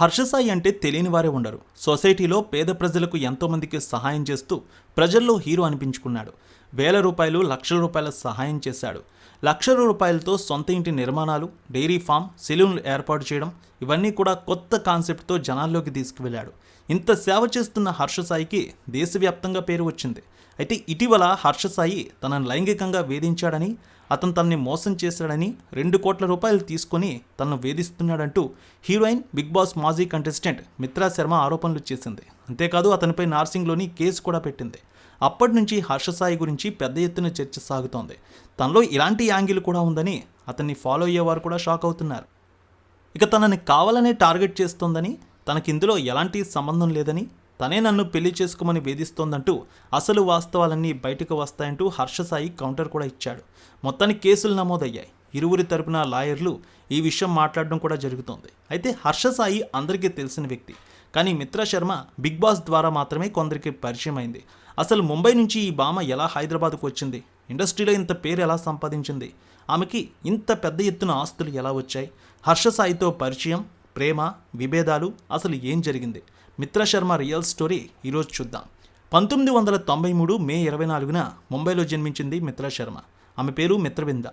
హర్షసాయి అంటే తెలియని వారే ఉండరు. సొసైటీలో పేద ప్రజలకు ఎంతోమందికి సహాయం చేస్తూ ప్రజల్లో హీరో అనిపించుకున్నాడు. వేల రూపాయలు లక్షల రూపాయల సహాయం చేశాడు. లక్షల రూపాయలతో సొంత ఇంటి నిర్మాణాలు డైరీ ఫామ్ సెలూన్లు ఏర్పాటు చేయడం ఇవన్నీ కూడా కొత్త కాన్సెప్ట్తో జనాల్లోకి తీసుకువెళ్ళాడు. ఇంత సేవ చేస్తున్న హర్షసాయికి దేశవ్యాప్తంగా పేరు వచ్చింది. అయితే ఇటీవల హర్షసాయి తనను లైంగికంగా వేధించాడని అతను తనని మోసం చేశాడని రెండు కోట్ల రూపాయలు తీసుకొని తనను వేధిస్తున్నాడంటూ హీరోయిన్ బిగ్ బాస్ మాజీ కంటెస్టెంట్ మిత్రా శర్మ ఆరోపణలు చేసింది. అంతేకాదు అతనిపై నార్సింగ్లోని కేసు కూడా పెట్టింది. అప్పటి నుంచి హర్షసాయి గురించి పెద్ద ఎత్తున చర్చ సాగుతోంది. తనలో ఇలాంటి యాంగిల్ కూడా ఉందని అతన్ని ఫాలో అయ్యేవారు కూడా షాక్ అవుతున్నారు. ఇక తనని కావాలనే టార్గెట్ చేస్తోందని తనకి ఇందులో ఎలాంటి సంబంధం లేదని తనే నన్ను పెళ్ళి చేసుకోమని వేధిస్తోందంటూ అసలు వాస్తవాలన్నీ బయటకు వస్తాయంటూ హర్షసాయి కౌంటర్ కూడా ఇచ్చాడు. మొత్తానికి కేసులు నమోదయ్యాయి. ఇరువురి తరపున లాయర్లు ఈ విషయం మాట్లాడడం కూడా జరుగుతోంది. అయితే హర్షసాయి అందరికీ తెలిసిన వ్యక్తి. కానీ మిత్ర శర్మ బిగ్ బాస్ ద్వారా మాత్రమే కొందరికి పరిచయం అయింది. అసలు ముంబై నుంచి ఈ భామ ఎలా హైదరాబాద్కు వచ్చింది? ఇండస్ట్రీలో ఇంత పేరు ఎలా సంపాదించింది? ఆమెకి ఇంత పెద్ద ఎత్తున ఆస్తులు ఎలా వచ్చాయి? హర్షసాయితో పరిచయం ప్రేమ విభేదాలు అసలు ఏం జరిగింది? మిత్ర శర్మ రియల్ స్టోరీ ఈరోజు చూద్దాం. పంతొమ్మిది వందల తొంభై మూడు మే ఇరవై నాలుగున ముంబైలో జన్మించింది మిత్ర శర్మ. ఆమె పేరు మిత్రవింద.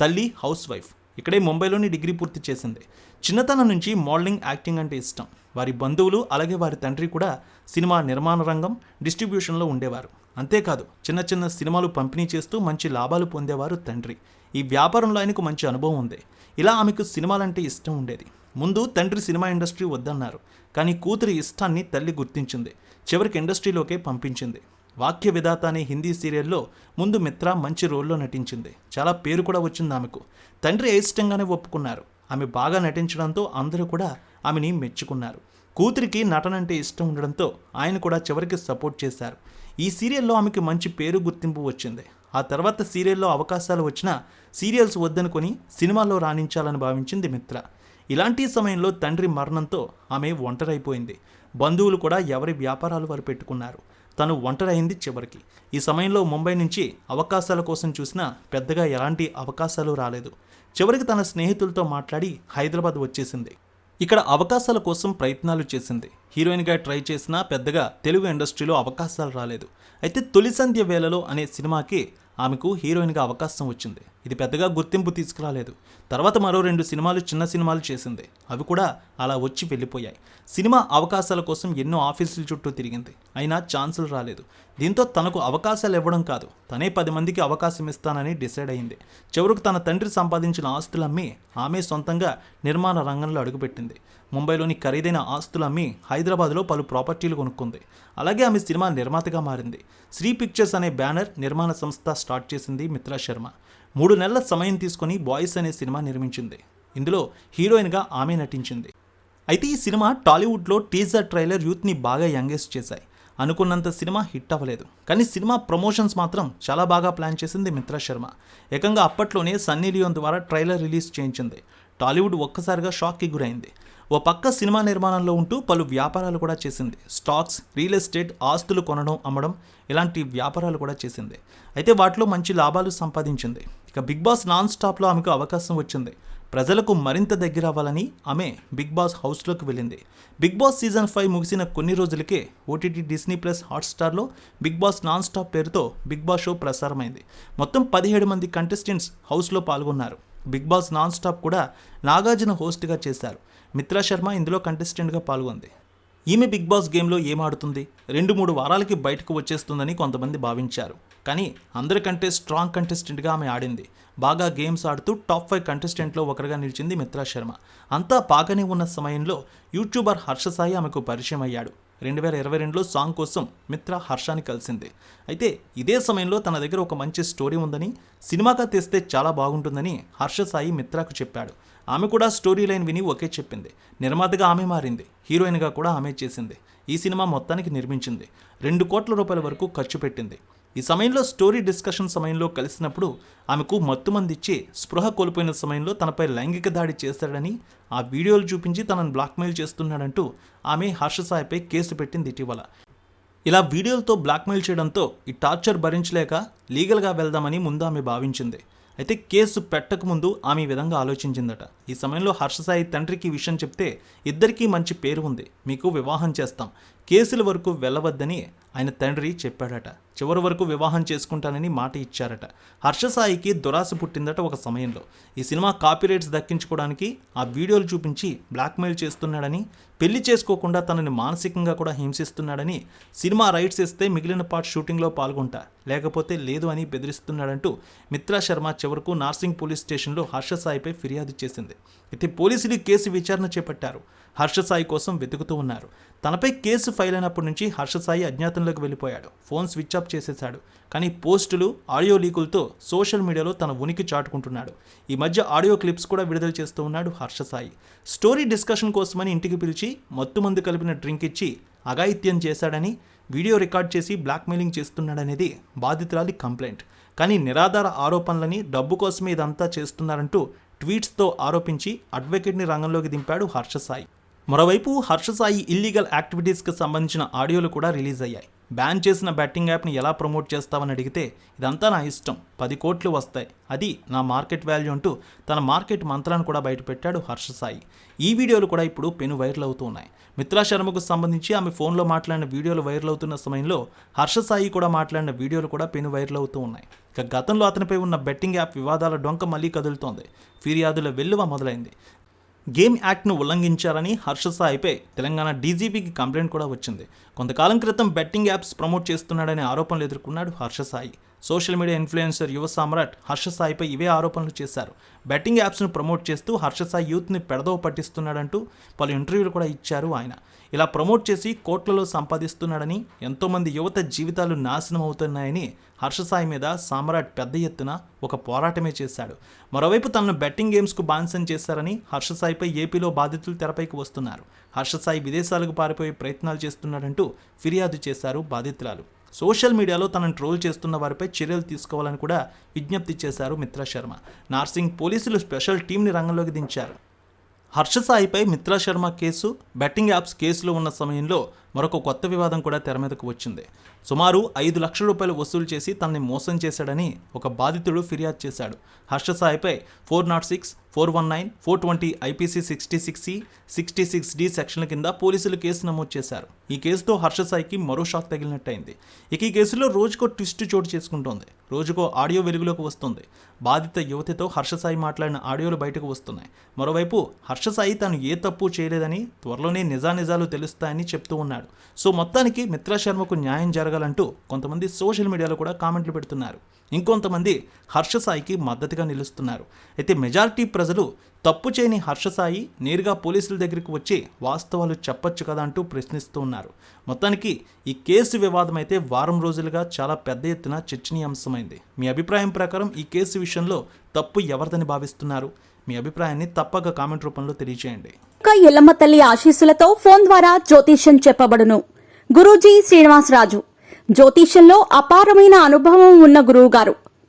తల్లి హౌస్ వైఫ్. ఇక్కడే ముంబైలోని డిగ్రీ పూర్తి చేసింది. చిన్నతనం నుంచి మోడలింగ్ యాక్టింగ్ అంటే ఇష్టం. వారి బంధువులు అలాగే వారి తండ్రి కూడా సినిమా నిర్మాణ రంగం డిస్ట్రిబ్యూషన్లో ఉండేవారు. అంతేకాదు చిన్న చిన్న సినిమాలు పంపిణీ చేస్తూ మంచి లాభాలు పొందేవారు తండ్రి. ఈ వ్యాపారంలో ఆయనకు మంచి అనుభవం ఉంది. ఇలా ఆమెకు సినిమాలంటే ఇష్టం ఉండేది. ముందు తండ్రి సినిమా ఇండస్ట్రీ వద్దన్నారు కానీ కూతురి ఇష్టాన్ని తల్లి గుర్తించింది చివరికి ఇండస్ట్రీలోకే పంపించింది. వాక్య విధాత అనే హిందీ సీరియల్లో ముందు మిత్ర మంచి రోల్లో నటించింది. చాలా పేరు కూడా వచ్చింది ఆమెకు. తండ్రి అయిష్టంగానే ఒప్పుకున్నారు. ఆమె బాగా నటించడంతో అందరూ కూడా ఆమెని మెచ్చుకున్నారు. కూతురికి నటన అంటే ఇష్టం ఉండడంతో ఆయన కూడా చివరికి సపోర్ట్ చేశారు. ఈ సీరియల్లో ఆమెకి మంచి పేరు గుర్తింపు వచ్చింది. ఆ తర్వాత సీరియల్లో అవకాశాలు వచ్చినా సీరియల్స్ వద్దనుకొని సినిమాల్లో రాణించాలని భావించింది మిత్ర. ఇలాంటి సమయంలో తండ్రి మరణంతో ఆమె ఒంటరైపోయింది. బంధువులు కూడా ఎవరి వ్యాపారాలు వారు పెట్టుకున్నారు. తను ఒంటరైంది చివరికి. ఈ సమయంలో ముంబై నుంచి అవకాశాల కోసం చూసినా పెద్దగా ఎలాంటి అవకాశాలు రాలేదు. చివరికి తన స్నేహితులతో మాట్లాడి హైదరాబాద్ వచ్చేసింది. ఇక్కడ అవకాశాల కోసం ప్రయత్నాలు చేసింది. హీరోయిన్గా ట్రై చేసినా పెద్దగా తెలుగు ఇండస్ట్రీలో అవకాశాలు రాలేదు. అయితే తొలి సంధ్య వేళలో అనే సినిమాకి ఆమెకు హీరోయిన్గా అవకాశం వచ్చింది. ఇది పెద్దగా గుర్తింపు తీసుకురాలేదు. తర్వాత మరో రెండు సినిమాలు చిన్న సినిమాలు చేసింది. అవి కూడా అలా వచ్చి వెళ్ళిపోయాయి. సినిమా అవకాశాల కోసం ఎన్నో ఆఫీసుల చుట్టూ తిరిగింది. అయినా ఛాన్సులు రాలేదు. దీంతో తనకు అవకాశాలు ఇవ్వడం కాదు. తనే పది మందికి అవకాశం ఇస్తానని డిసైడ్ అయింది. చివరకు తన తండ్రి సంపాదించిన ఆస్తులు అమ్మి ఆమె సొంతంగా నిర్మాణ రంగంలో అడుగుపెట్టింది. ముంబైలోని ఖరీదైన ఆస్తులు అమ్మి హైదరాబాద్లో పలు ప్రాపర్టీలు కొనుక్కుంది. అలాగే ఆమె సినిమా నిర్మాతగా మారింది. శ్రీ పిక్చర్స్ అనే బ్యానర్ నిర్మాణ సంస్థ స్టార్ట్ చేసింది మిత్రా శర్మ. మూడు నెలల సమయం తీసుకొని బాయ్స్ అనే సినిమా నిర్మించింది. ఇందులో హీరోయిన్గా ఆమె నటించింది. అయితే ఈ సినిమా టాలీవుడ్లో టీజర్ ట్రైలర్ యూత్ని బాగా యంగెస్ట్ చేశాయి. అనుకున్నంత సినిమా హిట్ అవ్వలేదు. కానీ సినిమా ప్రమోషన్స్ మాత్రం చాలా బాగా ప్లాన్ చేసింది మిత్రా శర్మ. ఏకంగా అప్పట్లోనే సన్నీ లియోన్ ద్వారా ట్రైలర్ రిలీజ్ చేయించింది. టాలీవుడ్ ఒక్కసారిగా షాక్కి గురైంది. ఓ పక్క సినిమా నిర్మాణంలో ఉంటూ పలు వ్యాపారాలు కూడా చేసింది. స్టాక్స్ రియల్ ఎస్టేట్ ఆస్తులు కొనడం అమ్మడం ఇలాంటి వ్యాపారాలు కూడా చేసింది. అయితే వాటిలో మంచి లాభాలు సంపాదించింది. ఇక బిగ్ బాస్ నాన్ స్టాప్లో ఆమెకు అవకాశం వచ్చింది. ప్రజలకు మరింత దగ్గర అవ్వాలని ఆమె బిగ్ బాస్ హౌస్లోకి వెళ్ళింది. బిగ్ బాస్ సీజన్ ఫైవ్ ముగిసిన కొన్ని రోజులకే ఓటీటీ డిస్నీ ప్లస్ హాట్స్టార్లో బిగ్ బాస్ నాన్ స్టాప్ పేరుతో బిగ్ బాస్ షో ప్రసారమైంది. మొత్తం పదిహేడు మంది కంటెస్టెంట్స్ హౌస్లో పాల్గొన్నారు. బిగ్ బాస్ నాన్ స్టాప్ కూడా నాగార్జున హోస్ట్గా చేశారు. మిత్రా శర్మ ఇందులో కంటెస్టెంట్గా పాల్గొంది. ఈమె బిగ్ బాస్ గేమ్లో ఏం ఆడుతుంది? రెండు మూడు వారాలకి బయటకు వచ్చేస్తుందని కొంతమంది భావించారు. కానీ అందరికంటే స్ట్రాంగ్ కంటెస్టెంట్గా ఆమె ఆడింది. బాగా గేమ్స్ ఆడుతూ టాప్ ఫైవ్ కంటెస్టెంట్లో ఒకరిగా నిలిచింది మిత్రా శర్మ. అంతా బాగానే ఉన్న సమయంలో యూట్యూబర్ హర్షసాయి ఆమెకు పరిచయం అయ్యాడు. రెండు వేల ఇరవై రెండులో సాంగ్ కోసం మిత్ర హర్షాన్ని కలిసింది. అయితే ఇదే సమయంలో తన దగ్గర ఒక మంచి స్టోరీ ఉందని సినిమాగా తెస్తే చాలా బాగుంటుందని హర్ష సాయి మిత్రకు చెప్పాడు. ఆమె కూడా స్టోరీ లైన్ విని ఒకే చెప్పింది. నిర్మాతగా ఆమె మారింది. హీరోయిన్గా కూడా ఆమె చేసింది. ఈ సినిమా మొత్తానికి నిర్మించింది. రెండు కోట్ల రూపాయల వరకు ఖర్చు పెట్టింది. ఈ సమయంలో స్టోరీ డిస్కషన్ సమయంలో కలిసినప్పుడు ఆమెకు మత్తుమందిచ్చి స్పృహ కోల్పోయిన సమయంలో తనపై లైంగిక దాడి చేశాడని ఆ వీడియోలు చూపించి తనను బ్లాక్మెయిల్ చేస్తున్నాడంటూ ఆమె హర్షసాయిపై కేసు పెట్టింది ఇటీవల. ఇలా వీడియోలతో బ్లాక్మెయిల్ చేయడంతో ఈ టార్చర్ భరించలేక లీగల్గా వెళ్దామని ముందు ఆమె భావించింది. అయితే కేసు పెట్టకముందు ఆమె ఈ విధంగా ఆలోచించిందట. ఈ సమయంలో హర్షసాయి తండ్రికి విషయం చెప్తే ఇద్దరికీ మంచి పేరు ఉంది. మీకు వివాహం చేస్తాం. కేసుల వరకు వెళ్ళవద్దని ఆయన తండ్రి చెప్పాడట. చివరి వరకు వివాహం చేసుకుంటానని మాట ఇచ్చారట. హర్షసాయికి దురాశ పుట్టిందట ఒక సమయంలో. ఈ సినిమా కాపీరైట్స్ దక్కించుకోవడానికి ఆ వీడియోలు చూపించి బ్లాక్మెయిల్ చేస్తున్నాడని పెళ్ళి చేసుకోకుండా తనని మానసికంగా కూడా హింసిస్తున్నాడని సినిమా రైట్స్ ఇస్తే మిగిలిన పార్ట్ షూటింగ్లో పాల్గొంటా. లేకపోతే లేదు అని బెదిరిస్తున్నాడంటూ మిత్రా శర్మ చివరకు నార్సింగ్ పోలీస్ స్టేషన్లో హర్షసాయిపై ఫిర్యాదు చేసింది. అయితే పోలీసులు కేసు విచారణ చేపట్టారు. హర్షసాయి కోసం వెతుకుతూ ఉన్నారు. తనపై కేసు ఫైల్ అయినప్పటి నుంచి హర్షసాయి అజ్ఞాతంలోకి వెళ్ళిపోయాడు. ఫోన్ స్విచ్ ఆఫ్ చేసేశాడు. కానీ పోస్టులు ఆడియో లీకులతో సోషల్ మీడియాలో తన ఉనికి చాటుకుంటున్నాడు. ఈ మధ్య ఆడియో క్లిప్స్ కూడా విడుదల చేస్తూ ఉన్నాడు హర్షసాయి. స్టోరీ డిస్కషన్ కోసమని ఇంటికి పిలిచి మత్తు మందు కలిపిన డ్రింక్ ఇచ్చి అఘాయిత్యం చేశాడని వీడియో రికార్డ్ చేసి బ్లాక్మెయిలింగ్ చేస్తున్నాడనేది బాధితురాలి కంప్లైంట్. కానీ నిరాధార ఆరోపణలని డబ్బు కోసమే ఇదంతా చేస్తున్నారంటూ ట్వీట్స్తో ఆరోపించి అడ్వకేట్ని రంగంలోకి దింపాడు హర్షసాయి మరోవైపు హర్షసాయి ఇల్లీగల్ యాక్టివిటీస్కి సంబంధించిన ఆడియోలు కూడా రిలీజ్ అయ్యాయి. బ్యాన్ చేసిన బెట్టింగ్ యాప్ని ఎలా ప్రమోట్ చేస్తావని అడిగితే ఇదంతా నా ఇష్టం. పది కోట్లు వస్తాయి. అది నా మార్కెట్ వాల్యూ అంటూ తన మార్కెట్ మంత్రాన్ని కూడా బయటపెట్టాడు హర్ష సాయి. ఈ వీడియోలు కూడా ఇప్పుడు పెను వైరల్ అవుతూ ఉన్నాయి. మిత్రా శర్మకు సంబంధించి ఆమె ఫోన్లో మాట్లాడిన వీడియోలు వైరల్ అవుతున్న సమయంలో హర్ష సాయి కూడా మాట్లాడిన వీడియోలు కూడా పెను వైరల్ అవుతూ ఉన్నాయి. ఇక గతంలో అతనిపై ఉన్న బెట్టింగ్ యాప్ వివాదాల డొంక మళ్ళీ కదులుతోంది. ఫిర్యాదుల వెల్లువ మొదలైంది. గేమ్ యాక్ట్ను ఉల్లంఘించారని హర్షసాయిపై తెలంగాణ డీజీపీకి కంప్లైంట్ కూడా వచ్చింది. కొంతకాలం క్రితం బెట్టింగ్ యాప్స్ ప్రమోట్ చేస్తున్నాడనే ఆరోపణలు ఎదుర్కొన్నాడు హర్షసాయి సోషల్ మీడియా ఇన్ఫ్లుయెన్సర్ యువ సామ్రాట్ హర్షసాయిపై ఇవే ఆరోపణలు చేశారు. బెట్టింగ్ యాప్స్ను ప్రమోట్ చేస్తూ హర్ష సాయి యూత్ని పెడదవ పట్టిస్తున్నాడంటూ పలు ఇంటర్వ్యూలు కూడా ఇచ్చారు ఆయన. ఇలా ప్రమోట్ చేసి కోట్లలో సంపాదిస్తున్నాడని ఎంతోమంది యువత జీవితాలు నాశనం అవుతున్నాయని హర్ష సాయి మీద సామ్రాట్ పెద్ద ఎత్తున ఒక పోరాటమే చేశాడు. మరోవైపు తనను బెట్టింగ్ గేమ్స్కు బానిసం చేశారని హర్ష సాయిపై ఏపీలో బాధితులు తెరపైకి వస్తున్నారు. హర్ష సాయి విదేశాలకు పారిపోయే ప్రయత్నాలు చేస్తున్నాడంటూ ఫిర్యాదు చేశారు బాధితురాలు. సోషల్ మీడియాలో తనను ట్రోల్ చేస్తున్న వారిపై చర్యలు తీసుకోవాలని కూడా విజ్ఞప్తి చేశారు మిత్రా శర్మ. నార్సింగ్ పోలీసులు స్పెషల్ టీంని రంగంలోకి దించారు. హర్షసాయిపై Mitra Sharma case betting apps కేసులో ఉన్న సమయంలో మరొక కొత్త వివాదం కూడా తెర మీదకు వచ్చింది. సుమారు ఐదు లక్షల రూపాయలు వసూలు చేసి తనని మోసం చేశాడని ఒక బాధితుడు ఫిర్యాదు చేశాడు. హర్షసాయిపై four nought six four one nine four twenty IPC sixty six C sixty six D సెక్షన్ల కింద పోలీసులు కేసు నమోదు చేశారు. ఈ కేసుతో హర్షసాయికి మరో షాక్ తగిలినట్టయింది. ఇక ఈ కేసులో రోజుకో ట్విస్ట్ చోటు చేసుకుంటోంది. రోజుకో ఆడియో వెలుగులోకి వస్తుంది. బాధిత యువతితో హర్షసాయి మాట్లాడిన ఆడియోలు బయటకు వస్తున్నాయి. మరోవైపు హర్షసాయి తాను ఏ తప్పు చేయలేదని త్వరలోనే నిజానిజాలు తెలుస్తాయని చెప్తూ ఉన్నాడు. సో మొత్తానికి మిత్రా శర్మకు న్యాయం జరగాలంటూ కొంతమంది సోషల్ మీడియాలో కూడా కామెంట్లు పెడుతున్నారు. ఇంకొంతమంది హర్షసాయికి మద్దతుగా నిలుస్తున్నారు. అయితే మెజారిటీ ప్రజలు తప్పు చేయని హర్షసాయి నేరుగా పోలీసుల దగ్గరికి వచ్చి వాస్తవాలు చెప్పొచ్చు కదా అంటూ ప్రశ్నిస్తూ ఉన్నారు. మొత్తానికి ఈ కేసు వివాదం అయితే వారం రోజులుగా చాలా పెద్ద ఎత్తున చర్చనీయాంశమైంది. మీ అభిప్రాయం ప్రకారం ఈ కేసు విషయంలో తప్పు ఎవరిదని భావిస్తున్నారు? మీ అభిప్రాయాన్ని తప్పక కామెంట్ రూపంలో తెలియజేయండి. ఇంకా ఎల్లమ్మ తల్లి ఆశీస్సులతో ఫోన్ ద్వారా జ్యోతిష్యం చెప్పబడును. గురూజీ శ్రీనివాసరాజు. జ్యోతిష్యంలో అపారమైన అనుభవం ఉన్న గురువు గారు